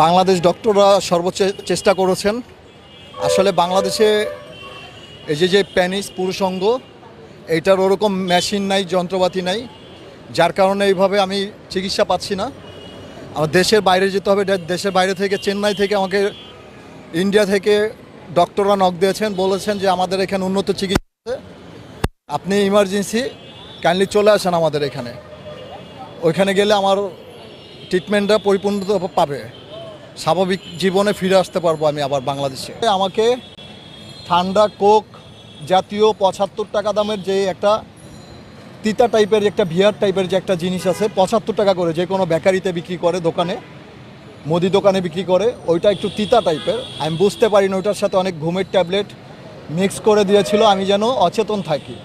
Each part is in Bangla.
বাংলাদেশ ডক্টররা সর্বোচ্চ চেষ্টা করেছেন। আসলে বাংলাদেশে এই যে যে প্যানিস পুরুষঙ্গ, এইটার ওরকম মেশিন নাই, যন্ত্রপাতি নাই, যার কারণে এইভাবে আমি চিকিৎসা পাচ্ছি না। আমার দেশের বাইরে যেতে হবে দেশের বাইরে থেকে, চেন্নাই থেকে আমাকে, ইন্ডিয়া থেকে ডক্টররা নক দিয়েছেন, বলেছেন যে আমাদের এখানে উন্নত চিকিৎসা আছে। আপনি ইমার্জেন্সি কাইন্ডলি চলে আসেন আমাদের এখানে। ওইখানে গেলে আমার ট্রিটমেন্টটা পরিপূর্ণতা পাবে। স্বাভাবিক জীবনে ফিরে আসতে পারব আমি আবার বাংলাদেশে। আমাকে ঠান্ডা কোক জাতীয় পঁচাত্তর টাকা দামের যে একটা তিতা টাইপের একটা ভিয়ার টাইপের যে একটা জিনিস আছে, পঁচাত্তর টাকা করে যে কোনো বেকারিতে বিক্রি করে দোকানে, মুদি দোকানে বিক্রি করে, ওইটা একটু তিতা টাইপের। আমি বুঝতে পারি না ওইটার সাথে অনেক ঘুমের ট্যাবলেট মিক্স করে দিয়েছিল, আমি যেন অচেতন থাকি।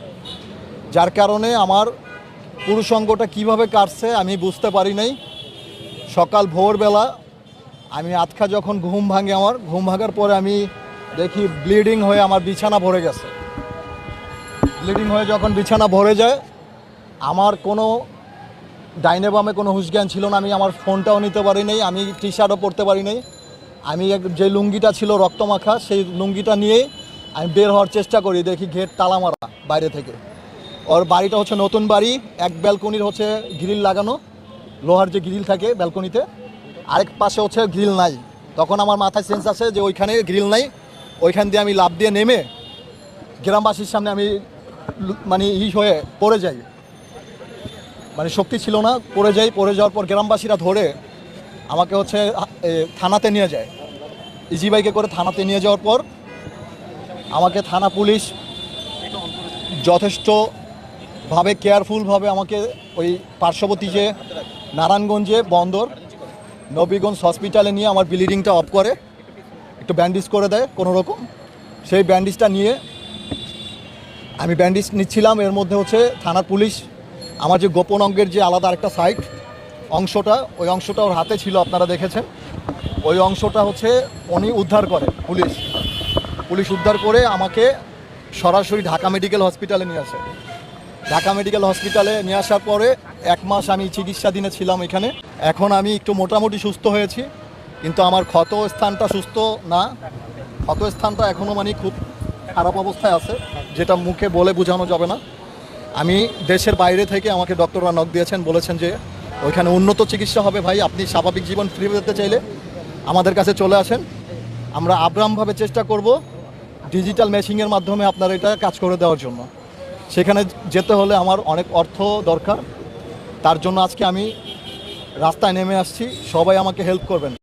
যার কারণে আমার পুরুষঙ্গটা কীভাবে কাটছে আমি বুঝতে পারি নাই। সকাল ভোরবেলা আমি আতখা যখন ঘুম ভাঙে আমার, ঘুম ভাঙার পরে আমি দেখি ব্লিডিং হয়ে আমার বিছানা ভরে গেছে। ব্লিডিং হয়ে যখন বিছানা ভরে যায়, আমার কোনো ডাইনে বামে কোনো হুঁশজ্ঞান ছিল না, আমি আমার ফোনটাও নিতে পারি নাই, আমি টি শার্টও পরতে পারি নাই। আমি যে লুঙ্গিটা ছিল রক্তমাখা সেই লুঙ্গিটা নিয়ে আমি বের হওয়ার চেষ্টা করি, দেখি গেট তালা মারা বাইরে থেকে। ওর বাড়িটা হচ্ছে নতুন বাড়ি, এক ব্যালকনির হচ্ছে গ্রিল লাগানো, লোহার যে গ্রিল থাকে ব্যালকনিতে। আরেক পাশে হচ্ছে গ্রিল নাই। তখন আমার মাথায় সেন্স আছে যে ওইখানে গ্রিল নাই, ওইখান দিয়ে আমি লাভ দিয়ে নেমে গ্রামবাসীর সামনে আমি মানে ই হয়ে পড়ে যাই। মানে শক্তি ছিল না, পড়ে যাই, পড়ে যাওয়ার পর গ্রামবাসীরা ধরে আমাকে হচ্ছে থানাতে নিয়ে যায়। ইজি বাইকে করে থানাতে নিয়ে যাওয়ার পর আমাকে থানা পুলিশ যথেষ্টভাবে কেয়ারফুলভাবে আমাকে ওই পার্শ্ববর্তী যে নারায়ণগঞ্জে বন্দর নবীগঞ্জ হসপিটালে নিয়ে আমার ব্লিডিংটা অফ করে। একটু ব্যান্ডেজ করে দেয়, কোনো রকম। সেই ব্যান্ডেজটা নিয়ে আমি ব্যান্ডেজ নিচ্ছিলাম। এর মধ্যে হচ্ছে থানার পুলিশ, আমার যে গোপন অঙ্গের যে আলাদা একটা সাইট অংশটা, ওই অংশটা ওর হাতে ছিল, আপনারা দেখেছেন। ওই অংশটা হচ্ছে উনি উদ্ধার করে, পুলিশ। পুলিশ উদ্ধার করে আমাকে সরাসরি ঢাকা মেডিকেল হসপিটালে নিয়ে আসে। ঢাকা মেডিকেল হসপিটালে নিয়ে আসার পরে এক মাস আমি চিকিৎসাধীনে ছিলাম এখানে। এখন আমি একটু মোটামুটি সুস্থ হয়েছি, কিন্তু আমার ক্ষত স্থানটা সুস্থ না। ক্ষত স্থানটা এখনও মানে খুব খারাপ অবস্থায় আছে, যেটা মুখে বলে বোঝানো যাবে না। আমি দেশের বাইরে থেকে আমাকে ডক্টররা নক দিয়েছেন, বলেছেন যে ওইখানে উন্নত চিকিৎসা হবে ভাই, আপনি স্বাভাবিক জীবন ফিরে পেতে চাইলে আমাদের কাছে চলে আসেন। আমরা আব্রামভাবে চেষ্টা করব ডিজিটাল মেশিংয়ের মাধ্যমে আপনার এটা কাজ করে দেওয়ার জন্য। সেখানে যেতে হলে আমার অনেক অর্থ দরকার। তার জন্য আজকে আমি রাস্তায় নেমে আসছি। সবাই আমাকে হেল্প করবেন।